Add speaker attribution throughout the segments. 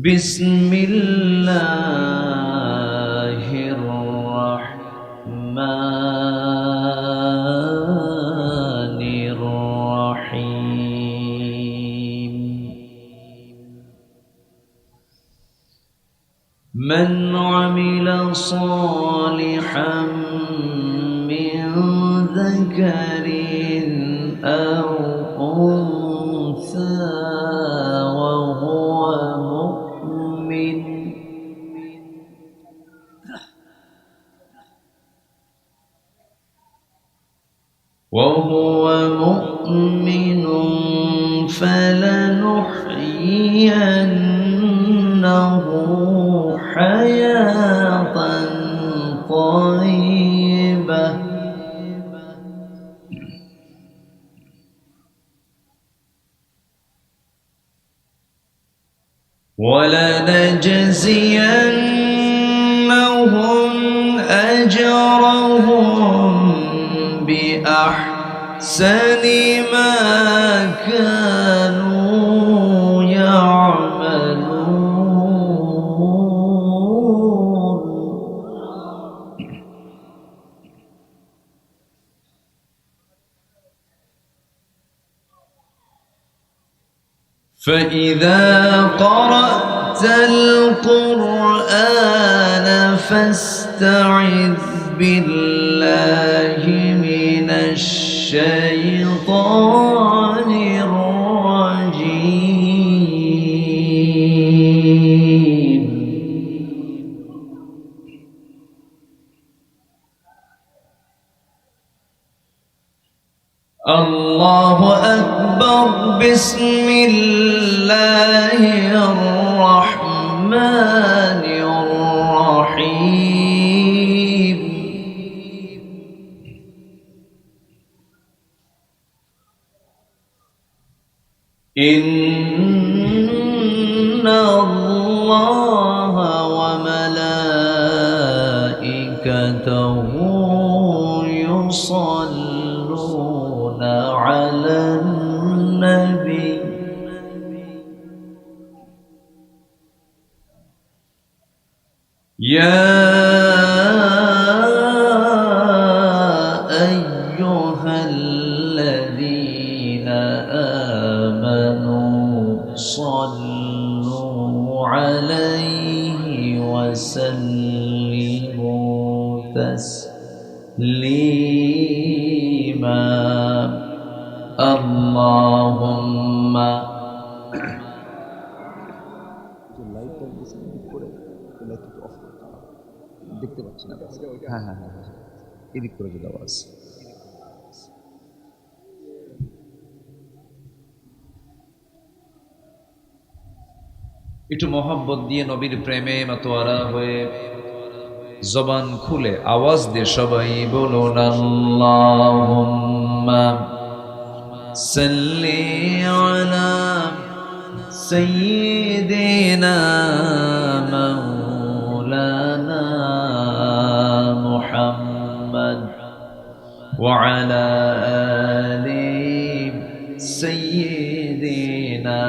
Speaker 1: بسم الله الرحمن الرحيم. من عمل صالحا من ذكر أو أنثى وهو مؤمن فلنحيينه حياة طيبة. ولنجزينهم أجرهم بأحسن ما كانوا يعملون. فإذا قرأت القرآن فاستعذ بالله. الشيطان الرجيم. الله أكبر. بسم الله الرحمن إن الله وملائكته يصلون
Speaker 2: যে লাইটটা করে এই লাইটটা অফ করতে দেখতে পাচ্ছি না হ্যাঁ হ্যাঁ হ্যাঁ হ্যাঁ। এদিক করে যদি আওয়াজ
Speaker 1: একটু মহব্বত দিয়ে নবীর প্রেমে মাতোয়ারা হয়ে জবান খুলে আওয়াজ দিয়ে সবাই বলুন আল্লাহুম্মা সাল্লি আলা সাইয়্যিদিনা মাওলানা মুহাম্মদ وعلى آل سيدنا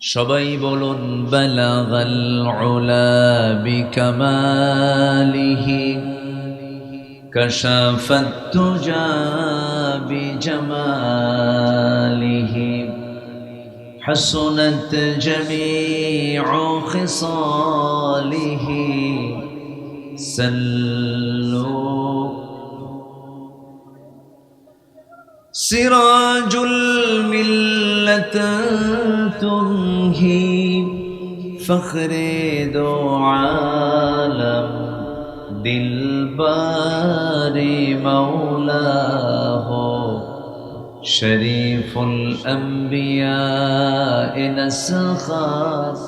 Speaker 1: সবাই বলুন বালাগাল উলা বিকামালিহি كشفت تجا بجماله. حسنت جميع خصاله. سلوا. سراج الملة تنهي فخر دو عالم دلبار مولاهم شريف الأنبياء نسخات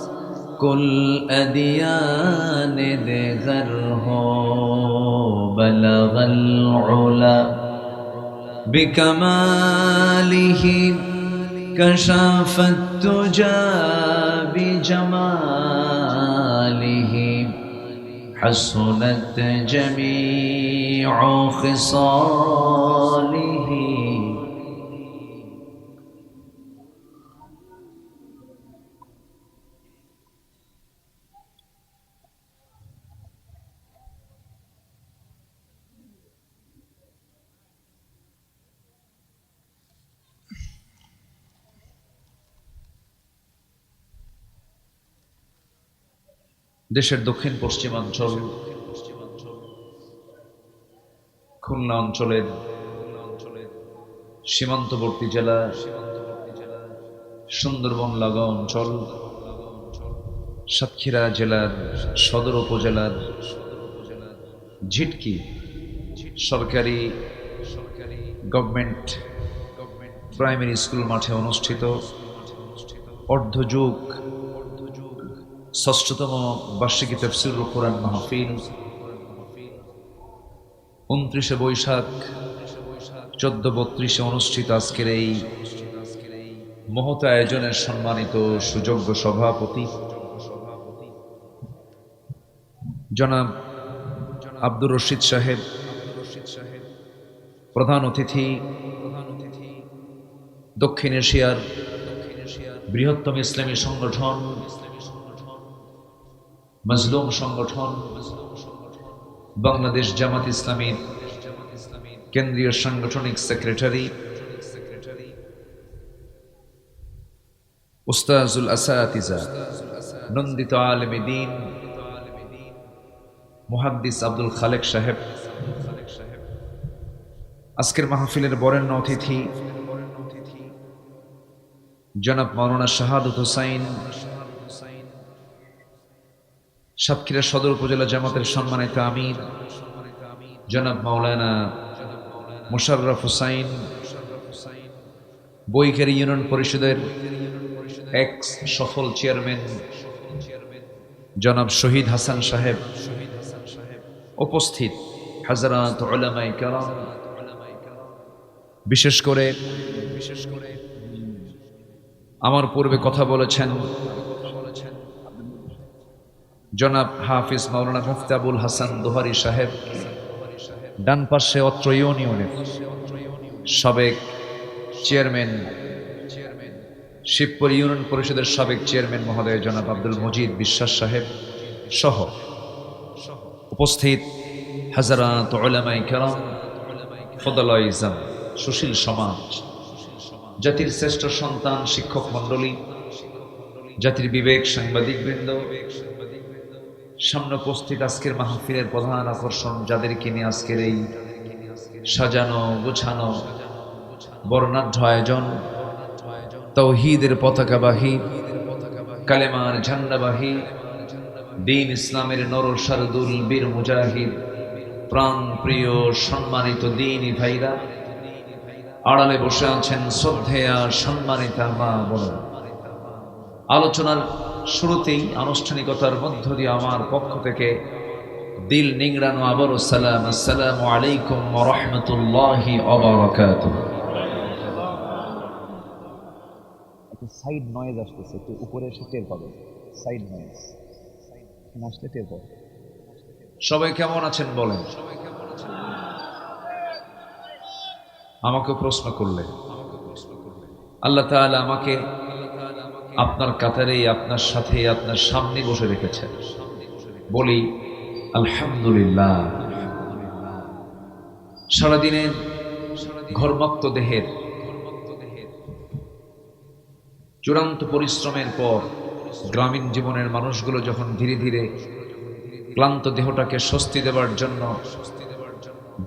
Speaker 1: كل أديان ذغره بلغ العلا بكماله كشف التجا بجماله حسنت جميع خصال দেশের দক্ষিণ পশ্চিমাঞ্চল, খুলনা অঞ্চলের সীমান্তবর্তী জেলা, সুন্দরবন লাগা অঞ্চল, সাতক্ষীরা জেলার সদর উপজেলার ঝিটকি সরকারি গভর্নমেন্ট প্রাইমারি স্কুল মাঠে অনুষ্ঠিত অর্ধযুগ ষষ্ঠতম বার্ষিকী তফসির কোরআন মাহফিল, উনত্রিশে বৈশাখ, চোদ্দ বত্রিশে অনুষ্ঠিত আজকের এই মহত আয়োজনের সম্মানিত সুযোগ্য সভাপতি জনাব আব্দুর রশিদ সাহেব, প্রধান অতিথি দক্ষিণ এশিয়ার বৃহত্তম ইসলামী সংগঠন মজলুম সংগঠন, বাংলাদেশ জামাত ইসলামীর কেন্দ্রীয় সাংগঠনিক সেক্রেটারি, উস্তাজুল আসাতিজা, নন্দিত আলমী দিন, মুহাদ্দিস আব্দুল খালেক সাহেব। আজকের মাহফিলের বরেণ্য অতিথি, জনাব মৌলানা শাহাদুত হুসাইন সাতক্ষীরা সদর উপজেলা জামাতের সম্মানিত আমির, জনাব মাওলানা মোশাররফ হুসাইন বৈকারি ইউনিয়ন পরিষদের এক্স সফল চেয়ারম্যান জনাব শহীদ হাসান সাহেব উপস্থিত হাজারাত বিশেষ করে বিশেষ করে আমার পূর্বে কথা বলেছেন জনাব হাফিজ মাওলানা মুফতাবুল হাসান দোহারি সাহেব, ডান পাশে অত্র ইউনিয়নের সাবেক চেয়ারম্যান, শিবপুর ইউনিয়ন পরিষদের সাবেক চেয়ারম্যান মহোদয় জনাব আব্দুল মজিদ বিশ্বাস সাহেব সহ উপস্থিত হাজারাত ওলামাই কেরাম ফদলাইজাম সুশীল সমাজ, জাতির শ্রেষ্ঠ সন্তান, শিক্ষক মণ্ডলী, জাতির বিবেক সাংবাদিক বৃন্দ সামনে উপস্থিত আজকের মাহফিলের প্রধান আকর্ষণ যাদেরকে নিয়ে আজকের এই সাজানো, গোছানো, বর্ণাঢ্য আয়োজন, তৌহিদের পতাকাবাহী, কালেমার ঝান্ডাবাহী, দিন ইসলামের নর শারদুল বীর মুজাহিদ প্রাণ প্রিয় সম্মানিত দিনই ভাইরা, আড়ালে বসে আছেন শ্রদ্ধেয়া, সম্মানিতা মা বোনেরা। আলোচনার শুরুতেই আনুষ্ঠানিকতার মধ্য দিয়ে আমার পক্ষ থেকে দিল নিংড়ানো আবারও সালাম আসসালামু আলাইকুম রহমতুল্লাহি অবরাকাতুহ
Speaker 2: সাইড নয়েজ আসতেছে একটু উপরে এসে টের পাবে। সাইড নয়েজ আসলে টের পাবে।
Speaker 1: সবাই কেমন আছেন বলেন? আমাকে প্রশ্ন করলে আল্লাহ তাআলা আমাকে আপনার কাতারে আপনার সাথে আপনার সামনে বসে রেখেছেন বলি, আলহামদুলিল্লাহ। সারাদিনের ঘর্মাক্ত দেহের চূড়ান্ত পরিশ্রমের পর গ্রামীণ জীবনের মানুষগুলো যখন ধীরে ধীরে ক্লান্ত দেহটাকে স্বস্তি দেওয়ার জন্য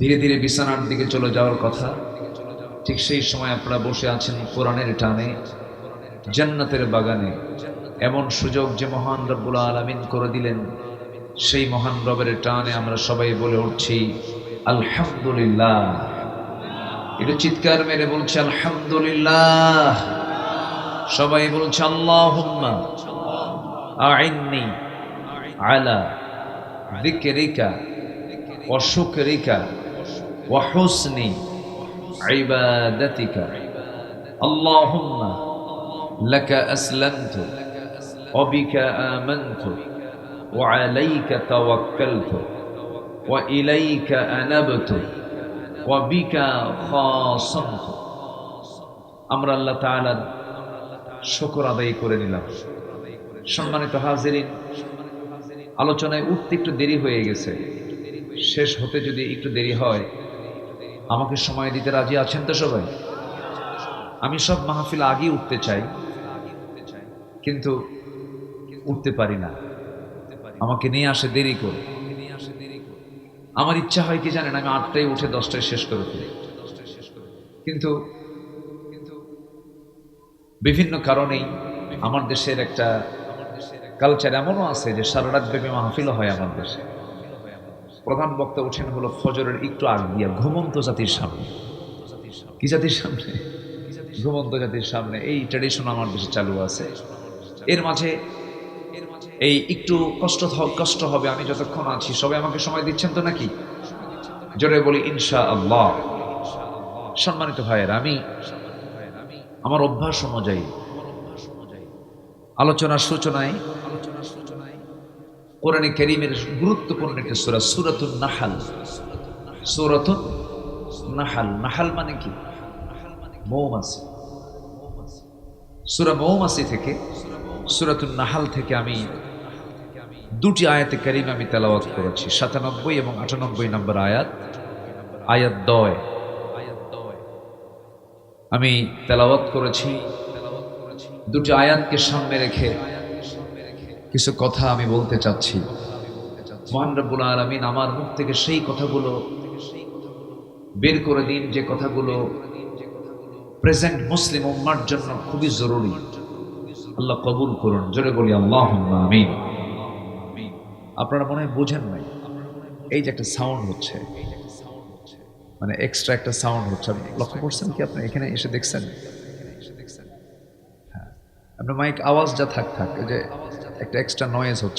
Speaker 1: ধীরে ধীরে বিছানার দিকে চলে যাওয়ার কথা, ঠিক সেই সময় আপনারা বসে আছেন কোরআনের টানে। জান্নাতের বাগানে এমন সুযোগ যে মহান রব্বুল আলমিন করে দিলেন। সেই মহান রবের টানে আমরা সবাই বলে উঠছি, আলহামদুলিল্লাহ। একটু চিৎকার মেরে বলছে, আলহামদুলিল্লাহ। সবাই বলছে, আল্লাহুম্মা আইন্নি আলা যিকরিকা ওয়া শুকরিকা ওয়া হুসনি ইবাদাতিকা। আল্লাহুম্মা লাকা আসলামতু وبك آمنت وعليك توكلت وإليك أنبت وبك خاصمت আমরা আল্লাহ তাআলার শুকর আদায় করে নিলাম সম্মানিত হাজিরিন আলোচনায় উঠতে একটু দেরি হয়ে গেছে শেষ হতে যদি একটু দেরি হয় আমাকে সময় দিতে রাজি আছেন তো সবাই আমি সব মাহফিল আগেই উঠতে চাই কিন্তু উঠতে পারি না। আমাকে নিয়ে আসে দেরি করে। আমার ইচ্ছা হয় কি জানেন, আমি আটটায় উঠে দশটায় শেষ করে ফেলি। কিন্তু বিভিন্ন কারণেই আমার দেশের একটা কালচার এমনও আছে যে সারা রাত ব্যাপী মাহফিল হয় আমার দেশে। প্রধান বক্তা উঠেন হলো ফজরের একটু আগ দিয়া ঘুমন্ত জাতির সামনে। কি জাতির সামনে? ঘুমন্ত জাতির সামনে। এই ট্রেডিশন আমার দেশে চালু আছে। এর মাঝে এই একটু কষ্ট কষ্ট হবে, আমি যতক্ষণ আছি। সবাই আমাকে সময় দিচ্ছেন তো নাকি? জোরে বলি ইনশা আল্লাহ সম্মানিত ভাইয়ের, আমি আমার অভ্যাস অনুযায়ী আলোচনার সূচনায় কোরআনে কেরিমের গুরুত্বপূর্ণ একটি সুরা, সুরাতুন নাহাল। সুরাতুন নাহাল। নাহাল মানে কি? মৌমাছি। সুরা মৌমাছি থেকে সুরাতুন নাহাল থেকে আমি দুটি আয়াতে কারিম আমি তেলাওয়াত করেছি, সাতানব্বই এবং আটানব্বই নম্বর আয়াত আয়াত দয়। আমি তেলাওয়াত করেছি, দুটি আয়াতকে সামনে রেখে কিছু কথা আমি বলতে চাচ্ছি। মহান আলমিন আমার মুখ থেকে সেই কথাগুলো বের করে দিন, যে কথাগুলো প্রেজেন্ট মুসলিম উম্মার জন্য খুবই জরুরি। আল্লাহ কবুল করুন। জোরে বলি আল্লাহ আমিন। আপনারা মনে হয় বোঝেন নাই? এই যে একটা সাউন্ড হচ্ছে। মানে এক্সট্রা একটা সাউন্ড হচ্ছে। আপনি লক্ষ্য করছেন কি আপনি? এখানে এসে দেখছেন? হ্যাঁ। আপনার মাইক আওয়াজ যা থাক থাক যে একটা এক্সট্রা নয়েজ হচ্ছে।